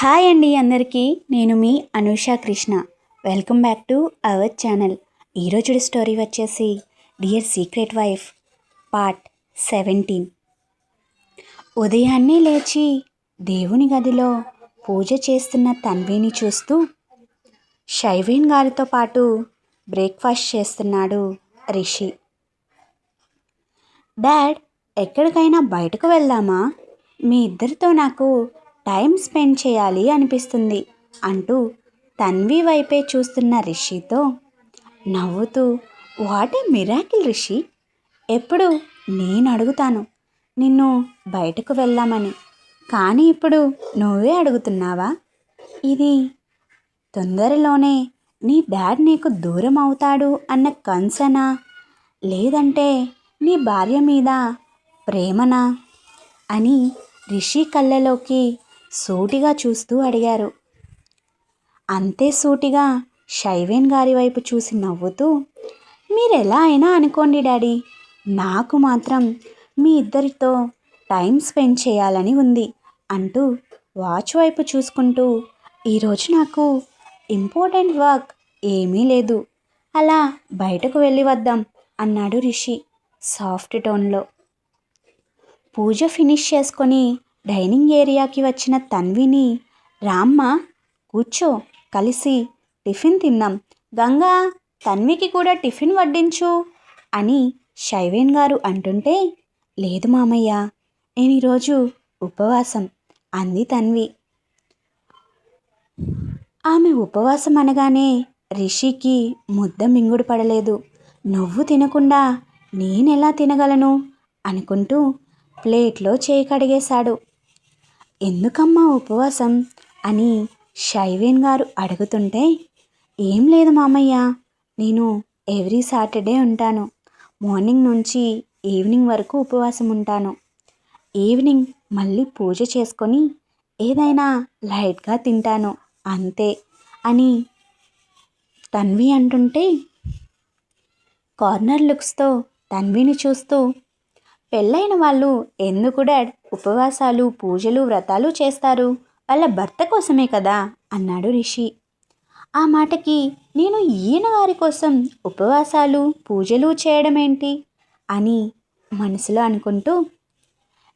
Hi అండి అందరికీ. నేను మీ Anusha Krishna. Welcome back to our channel. ఈరోజు స్టోరీ వచ్చేసి dear secret wife part seventeen. ఉదయాన్నే లేచి దేవుని గదిలో పూజ చేస్తున్న తన్విని చూస్తూ షైవేన్ గారితో పాటు బ్రేక్ఫాస్ట్ చేస్తున్నాడు రిషి. డాడ్ ఎక్కడికైనా బయటకు వెళ్దామా? మీ ఇద్దరితో నాకు టైం స్పెండ్ చేయాలి అనిపిస్తుంది అంటూ తన్వి వైపే చూస్తున్న రిషితో నవ్వుతూ వాట్ ఏ మిరాకిల్ రిషి! ఎప్పుడు నేను అడుగుతాను నిన్ను బయటకు వెళ్దామని. కానీ ఇప్పుడు నువ్వే అడుగుతున్నావా? ఇది తొందరలోనే నీ డాడ్ నీకు దూరం అవుతాడు అన్న కన్సనా? లేదంటే నీ భార్య మీద ప్రేమనా? అని రిషి కళ్ళలోకి సూటిగా చూస్తూ అడిగారు. అంతే సూటిగా షైవేన్ గారి వైపు చూసి నవ్వుతూ మీరెలా అయినా అనుకోండి డాడీ నాకు మాత్రం మీ ఇద్దరితో టైం స్పెండ్ చేయాలని ఉంది అంటూ వాచ్ వైపు చూసుకుంటూ ఈరోజు నాకు ఇంపార్టెంట్ వర్క్ ఏమీ లేదు అలా బయటకు వెళ్ళి వద్దాం అన్నాడు రిషి సాఫ్ట్ టోన్లో. పూజ ఫినిష్ చేసుకొని డైనింగ్ ఏరియాకి వచ్చిన తన్విని రామ్మ కూర్చో కలిసి టిఫిన్ తిందాం గంగా తన్వికి కూడా టిఫిన్ వడ్డించు అని శైవేన్ గారు అంటుంటే లేదు మామయ్య నేను ఈరోజు ఉపవాసం అంది తన్వి. ఆమె ఉపవాసం అనగానే రిషికి ముద్ద మింగుడు పడలేదు. నువ్వు తినకుండా నేనెలా తినగలను? అనుకుంటూ ప్లేట్లో చేయి కడిగేశాడు. ఎందుకమ్మా ఉపవాసం? అని షైవేన్ గారు అడుగుతుంటే ఏం లేదు మామయ్య నేను ఎవ్రీ సాటర్డే ఉంటాను. మార్నింగ్ నుంచి ఈవినింగ్ వరకు ఉపవాసం ఉంటాను. ఈవినింగ్ మళ్ళీ పూజ చేసుకొని ఏదైనా లైట్గా తింటాను అంతే అని తన్వి అంటుంటే కార్నర్ లుక్స్తో తన్విని చూస్తూ పెళ్ళైన వాళ్ళు ఎందుకు డాడ్? ఉపవాసాలు పూజలు వ్రతాలు చేస్తారు. వాళ్ళ భర్త కోసమే కదా? అన్నాడు రిషి. ఆ మాటకి నేను ఈయన వారి కోసం ఉపవాసాలు పూజలు చేయడం ఏంటి అని మనసులో అనుకుంటూ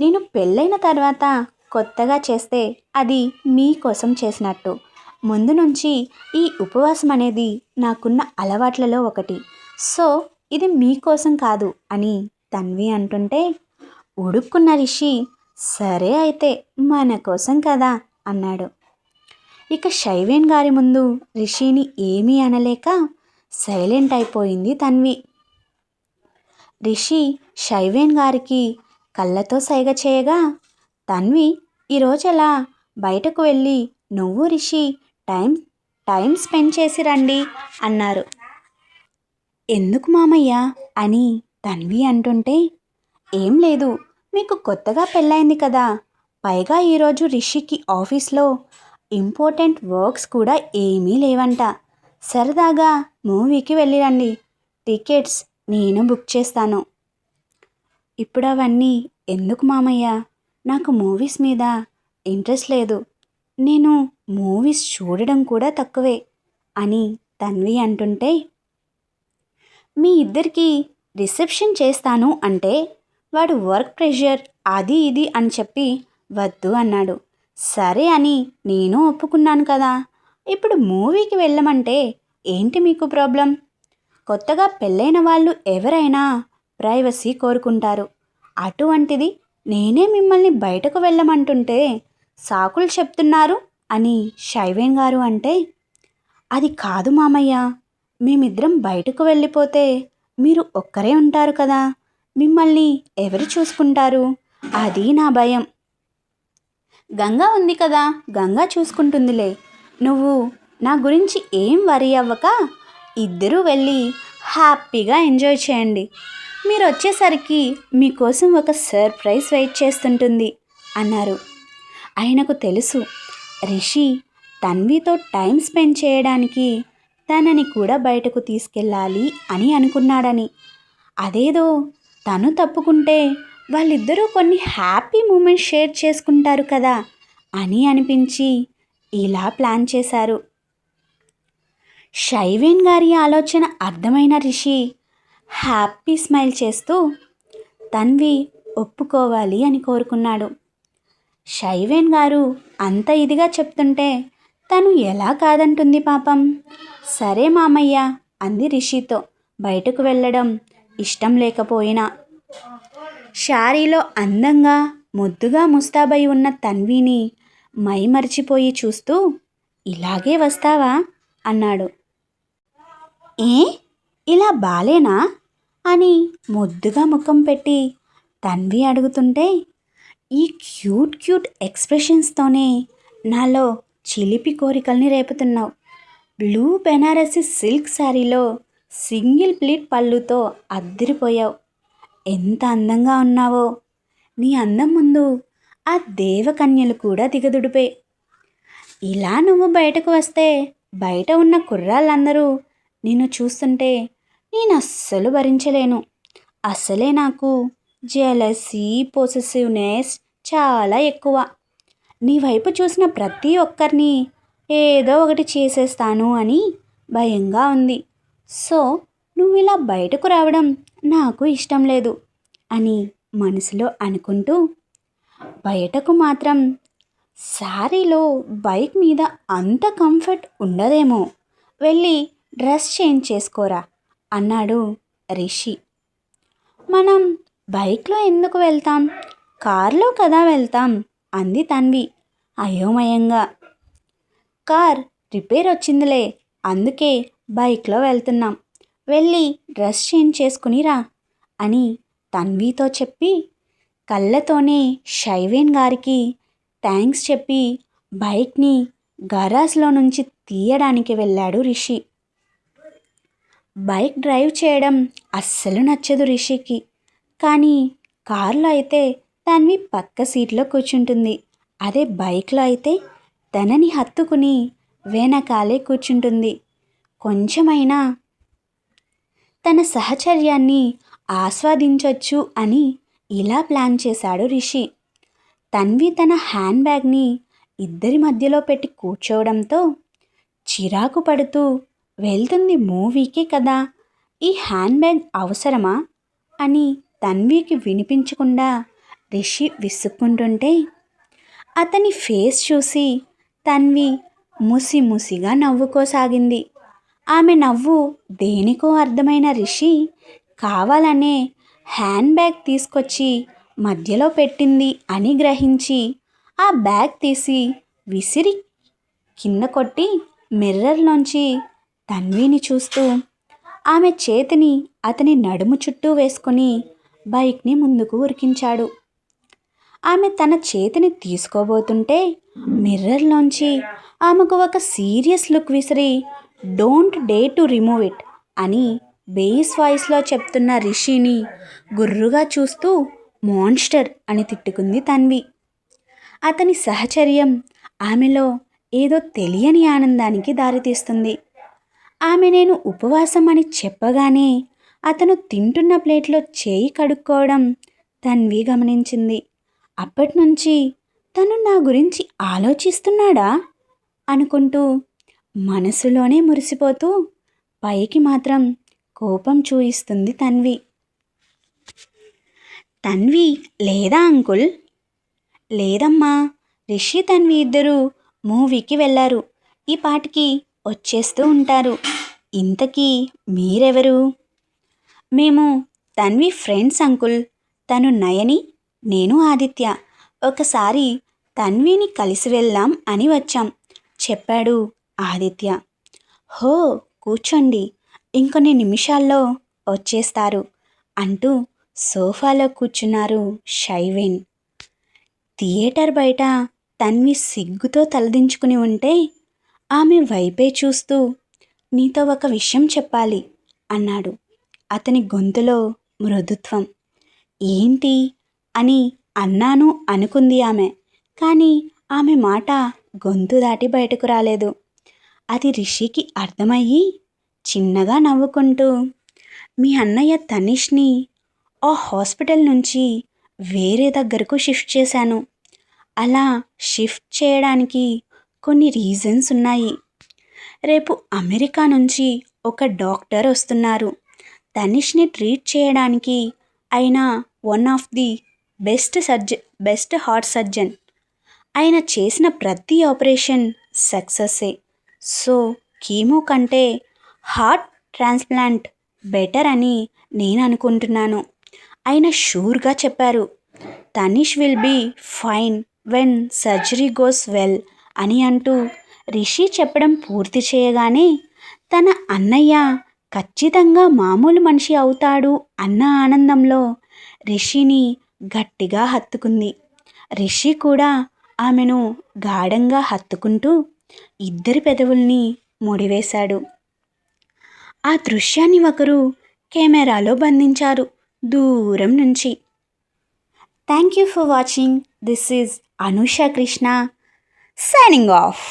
నేను పెళ్ళైన తర్వాత కొత్తగా చేస్తే అది మీకోసం చేసినట్టు. ముందు నుంచి ఈ ఉపవాసం అనేది నాకున్న అలవాట్లలో ఒకటి. సో ఇది మీకోసం కాదు అని తన్వి అంటుంటే ఉడుక్కున్న రిషి సరే అయితే మన కోసం కదా అన్నాడు. ఇక శైవేన్ గారి ముందు రిషిని ఏమీ అనలేక సైలెంట్ అయిపోయింది తన్వి. రిషి శైవేన్ గారికి కళ్ళతో సైగ చేయగా తన్వి ఈరోజు ఎలా? బయటకు వెళ్ళి నువ్వు రిషి టైం టైం స్పెండ్ చేసి రండి అన్నారు. ఎందుకు మామయ్య? అని తన్వి అంటుంటే ఏం లేదు మీకు కొత్తగా పెళ్ళైంది కదా. పైగా ఈరోజు రిషికి ఆఫీస్లో ఇంపార్టెంట్ వర్క్స్ కూడా ఏమీ లేవంట. సరదాగా మూవీకి వెళ్ళిరండి. టికెట్స్ నేను బుక్ చేస్తాను. ఇప్పుడు అవన్నీ ఎందుకు మామయ్య? నాకు మూవీస్ మీద ఇంట్రెస్ట్ లేదు. నేను మూవీస్ చూడడం కూడా తక్కువే అని తన్వి అంటుంటే మీ ఇద్దరికీ రిసెప్షన్ చేస్తాను అంటే వాడు వర్క్ ప్రెషర్ అది ఇది అని చెప్పి వద్దు అన్నాడు. సరే అని నేను ఒప్పుకున్నాను కదా. ఇప్పుడు మూవీకి వెళ్ళమంటే ఏంటి మీకు ప్రాబ్లం? కొత్తగా పెళ్ళైన వాళ్ళు ఎవరైనా ప్రైవసీ కోరుకుంటారు. అటువంటిది నేనే మిమ్మల్ని బయటకు వెళ్ళమంటుంటే సాకులు చెప్తున్నారు అని శైవేన్ గారు అంటే అది కాదు మామయ్య. మేమిద్దరం బయటకు వెళ్ళిపోతే మీరు ఒక్కరే ఉంటారు కదా. మిమ్మల్ని ఎవరు చూసుకుంటారు? అది నా భయం. గంగా ఉంది కదా. గంగా చూసుకుంటుందిలే. నువ్వు నా గురించి ఏం వరి అవ్వక ఇద్దరూ వెళ్ళి హ్యాపీగా ఎంజాయ్ చేయండి. మీరు వచ్చేసరికి మీకోసం ఒక సర్ప్రైజ్ వెయిట్ చేస్తుంటుంది అన్నారు. ఆయనకు తెలుసు. రిషి తన్వితో టైం స్పెండ్ చేయడానికి తనని కూడా బయటకు తీసుకెళ్ళాలి అని అనుకున్నాడని. అదేదో తను తప్పుకుంటే వాళ్ళిద్దరూ కొన్ని హ్యాపీ మూమెంట్స్ షేర్ చేసుకుంటారు కదా అని అనిపించి ఇలా ప్లాన్ చేశారు. షైవేన్ గారి ఆలోచన అర్థమైన రిషి హ్యాపీ స్మైల్ చేస్తూ తన్వి ఒప్పుకోవాలి అని కోరుకున్నాడు. షైవేన్ గారు అంత ఇదిగా చెప్తుంటే తను ఎలా కాదంటుంది పాపం? సరే మామయ్య అంది రిషితో. బయటకు వెళ్ళడం ఇష్టం లేకపోయినా. షారీలో అందంగా ముద్దుగా ముస్తాబై ఉన్న తన్విని మైమరిచిపోయి చూస్తూ ఇలాగే వస్తావా? అన్నాడు. ఏ? ఇలా బాలేనా? అని ముద్దుగా ముఖం పెట్టి తన్వి అడుగుతుంటే ఈ క్యూట్ క్యూట్ ఎక్స్ప్రెషన్స్తోనే నాలో చిలిపి కోరికల్ని రేపుతున్నావు. బ్లూ బెనారసి సిల్క్ శారీలో సింగిల్ ప్లీట్ పళ్ళుతో అద్దరిపోయావు. ఎంత అందంగా ఉన్నావో. నీ అందం ముందు ఆ దేవకన్యలు కూడా దిగదుడిపే. ఇలా నువ్వు బయటకు వస్తే బయట ఉన్న కుర్రాళ్ళందరూ నిన్ను చూస్తుంటే నేను అస్సలు భరించలేను. అసలే నాకు జెలసీ పొసెసివ్నెస్ చాలా ఎక్కువ. నీ వైపు చూసిన ప్రతి ఒక్కరిని ఏదో ఒకటి చేసేస్తాను అని భయంగా ఉంది. సో నువ్వు ఇలా బయటకు రావడం నాకు ఇష్టం లేదు అని మనసులో అనుకుంటూ బయటకు మాత్రం శారీలో బైక్ మీద అంత కంఫర్ట్ ఉండదేమో వెళ్ళి డ్రెస్ చేంజ్ చేసుకోరా అన్నాడు రిషి. మనం బైక్లో ఎందుకు వెళ్తాం? కార్లో కదా వెళ్తాం? అంది తన్వి. అయోమయంగా. కార్ రిపేర్ వచ్చిందిలే అందుకే బైక్లో వెళ్తున్నాం. వెళ్ళి డ్రెస్ చేంజ్ చేసుకునిరా అని తన్వితో చెప్పి కళ్ళతోనే షైవేన్ గారికి థ్యాంక్స్ చెప్పి బైక్ని గరాజ్లో నుంచి తీయడానికి వెళ్ళాడు రిషి. బైక్ డ్రైవ్ చేయడం అస్సలు నచ్చదు రిషికి. కానీ కార్లో అయితే తన్వి పక్క సీట్లో కూర్చుంటుంది. అదే బైక్లో అయితే తనని హత్తుకుని వెనకాలే కూర్చుంటుంది. కొంచెమైనా తన సహచర్యాన్ని ఆస్వాదించవచ్చు అని ఇలా ప్లాన్ చేశాడు రిషి. తన్వి తన హ్యాండ్ బ్యాగ్ని ఇద్దరి మధ్యలో పెట్టి కూర్చోవడంతో చిరాకు పడుతూ వెళ్తుంది మూవీకే కదా ఈ హ్యాండ్ బ్యాగ్ అవసరమా అని తన్వికి వినిపించకుండా రిషి విసుక్కుంటుంటే అతని ఫేస్ చూసి తన్వి ముసి ముసిగా నవ్వుకోసాగింది. ఆమె నవ్వు దేనికో అర్థమైన రిషి కావాలనే హ్యాండ్ బ్యాగ్ తీసుకొచ్చి మధ్యలో పెట్టింది అని గ్రహించి ఆ బ్యాగ్ తీసి విసిరి కింద కొట్టి మిర్రర్లోంచి తన్విని చూస్తూ ఆమె చేతిని అతని నడుము చుట్టూ వేసుకుని బైక్ని ముందుకు ఉరికించాడు. ఆమె తన చేతిని తీసుకోబోతుంటే మిర్రర్లోంచి ఆమెకు ఒక సీరియస్ లుక్ విసిరి don't dare to remove it అని బేస్ వాయిస్లో చెప్తున్న రిషిని గుర్రుగా చూస్తూ మాన్స్టర్ అని తిట్టుకుంది తన్వి. అతని సహచర్యం ఆమెలో ఏదో తెలియని ఆనందానికి దారితీస్తుంది. ఆమె నేను ఉపవాసం అని చెప్పగానే అతను తింటున్న ప్లేట్లో చేయి కడుక్కోవడం తన్వి గమనించింది. అప్పటి నుంచి తను నా గురించి ఆలోచిస్తున్నాడా? అనుకుంటూ మనసులోనే మురిసిపోతూ పైకి మాత్రం కోపం చూయిస్తుంది తన్వి. తన్వి లేదా అంకుల్? లేదమ్మా రిషి తన్వి ఇద్దరు మూవీకి వెళ్ళారు. ఈ పాటికి వచ్చేస్తూ ఉంటారు. ఇంతకీ మీరెవరు? మేము తన్వి ఫ్రెండ్స్ అంకుల్. తను నయని నేను ఆదిత్య. ఒకసారి తన్విని కలిసి వెళ్దాం అని వచ్చాం చెప్పాడు ఆదిత్య. హో కూర్చోండి ఇంకొన్ని నిమిషాల్లో వచ్చేస్తారు అంటూ సోఫాలో కూర్చున్నారు షైవిన్. థియేటర్ బయట తన్వి సిగ్గుతో తలదించుకుని ఉంటే ఆమె వైపే చూస్తూ నీతో ఒక విషయం చెప్పాలి అన్నాడు అతని గొంతులో మృదుత్వం. ఏంటి? అని అన్నాను అనుకుంది ఆమె. కానీ ఆమె మాట గొంతు దాటి బయటకు రాలేదు. అది రిషికి అర్థమయ్యి చిన్నగా నవ్వుకుంటూ మీ అన్నయ్య తనిష్ని ఆ హాస్పిటల్ నుంచి వేరే దగ్గరకు షిఫ్ట్ చేశాను. అలా షిఫ్ట్ చేయడానికి కొన్ని రీజన్స్ ఉన్నాయి. రేపు అమెరికా నుంచి ఒక డాక్టర్ వస్తున్నారు. తనిష్ని ట్రీట్ చేయడానికి అయినా one of the best surge best heart surgeon. ఆయన చేసిన ప్రతి ఆపరేషన్ సక్సెస్సే. సో కీమో కంటే హార్ట్ ట్రాన్స్ప్లాంట్ బెటర్ అని నేను అనుకుంటున్నాను. ఆయన షూర్గా చెప్పారు Tanish will be fine when surgery goes well అని అంటూ రిషి చెప్పడం పూర్తి చేయగానే తన అన్నయ్య ఖచ్చితంగా మామూలు మనిషి అవుతాడు అన్న ఆనందంలో రిషిని గట్టిగా హత్తుకుంది. రిషి కూడా ఆమెను గాఢంగా హత్తుకుంటూ ఇద్దరి పెదవుల్ని ముడివేశాడు. ఆ దృశ్యాన్ని ఒకరు కెమెరాలో బంధించారు దూరం నుంచి. Thank you for watching. This is Anusha Krishna signing off.